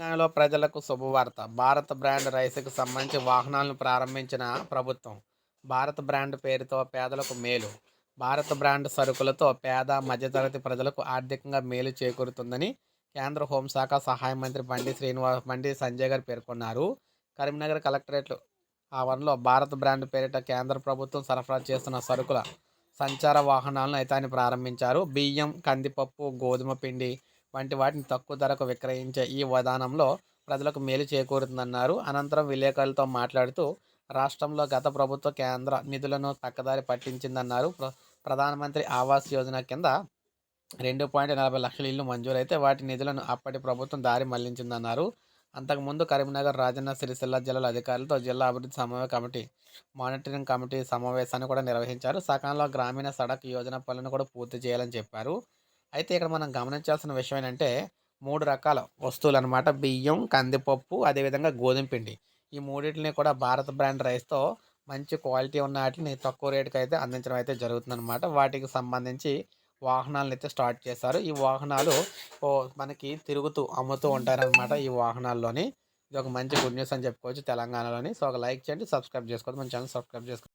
తెలంగాణలో ప్రజలకు శుభవార్త. భారత్ బ్రాండ్ రైస్కు సంబంధించి వాహనాలను ప్రారంభించిన ప్రభుత్వం భారత్ బ్రాండ్ పేరుతో పేదలకు మేలు. భారత్ బ్రాండ్ సరుకులతో పేద మధ్యతరగతి ప్రజలకు ఆర్థికంగా మేలు చేకూరుతుందని కేంద్ర హోంశాఖ సహాయ మంత్రి బండి శ్రీనివాస్ బండి సంజయ్ గారు పేర్కొన్నారు. కరీంనగర్ కలెక్టరేట్ ఆవరణలో భారత్ బ్రాండ్ పేరిట కేంద్ర ప్రభుత్వం సరఫరా చేస్తున్న సరుకుల సంచార వాహనాలను అయితే ఆయన ప్రారంభించారు. బియ్యం కందిపప్పు గోధుమ పిండి వంటి వాటిని తక్కువ ధరకు విక్రయించే ఈ విధానంలో ప్రజలకు మేలు చేకూరుతుందన్నారు. అనంతరం విలేకరులతో మాట్లాడుతూ రాష్ట్రంలో గత ప్రభుత్వ కేంద్ర నిధులను పక్కదారి పట్టించిందన్నారు. ప్ర- ప్రధానమంత్రి ఆవాస్ యోజన కింద రెండు పాయింట్ నలభై లక్షల ఇల్లు మంజూరైతే వాటి నిధులను అప్పటి ప్రభుత్వం దారి మళ్ళించిందన్నారు. అంతకుముందు కరీంనగర్ రాజన్న సిరిసిల్ల జిల్లాల అధికారులతో జిల్లా అభివృద్ధి సమన్వయ కమిటీ మానిటరింగ్ కమిటీ సమావేశాన్ని కూడా నిర్వహించారు. సకాలంలో గ్రామీణ సడక్ యోజన పనులను కూడా పూర్తి చేయాలని చెప్పారు. అయితే ఇక్కడ మనం గమనించాల్సిన విషయం ఏంటంటే మూడు రకాల వస్తువులు అనమాట బియ్యం కందిపప్పు అదేవిధంగా గోధుమ పిండి. ఈ మూడింటిని కూడా భారత్ బ్రాండ్ రైస్తో మంచి క్వాలిటీ ఉన్న వాటిని తక్కువ రేటుకి అయితే అందించడం అయితే జరుగుతుందన్నమాట. వాటికి సంబంధించి వాహనాలను అయితే స్టార్ట్ చేశారు. ఈ వాహనాలు ఓ మనకి తిరుగుతూ అమ్ముతూ ఉంటారనమాట ఈ వాహనాల్లోని. ఇది ఒక మంచి గుడ్ న్యూస్ అని చెప్పుకోవచ్చు తెలంగాణలోని. సో ఒక లైక్ చేయండి సబ్స్క్రైబ్ చేసుకోవచ్చు మన ఛానల్ సబ్స్క్రైబ్ చేసుకోండి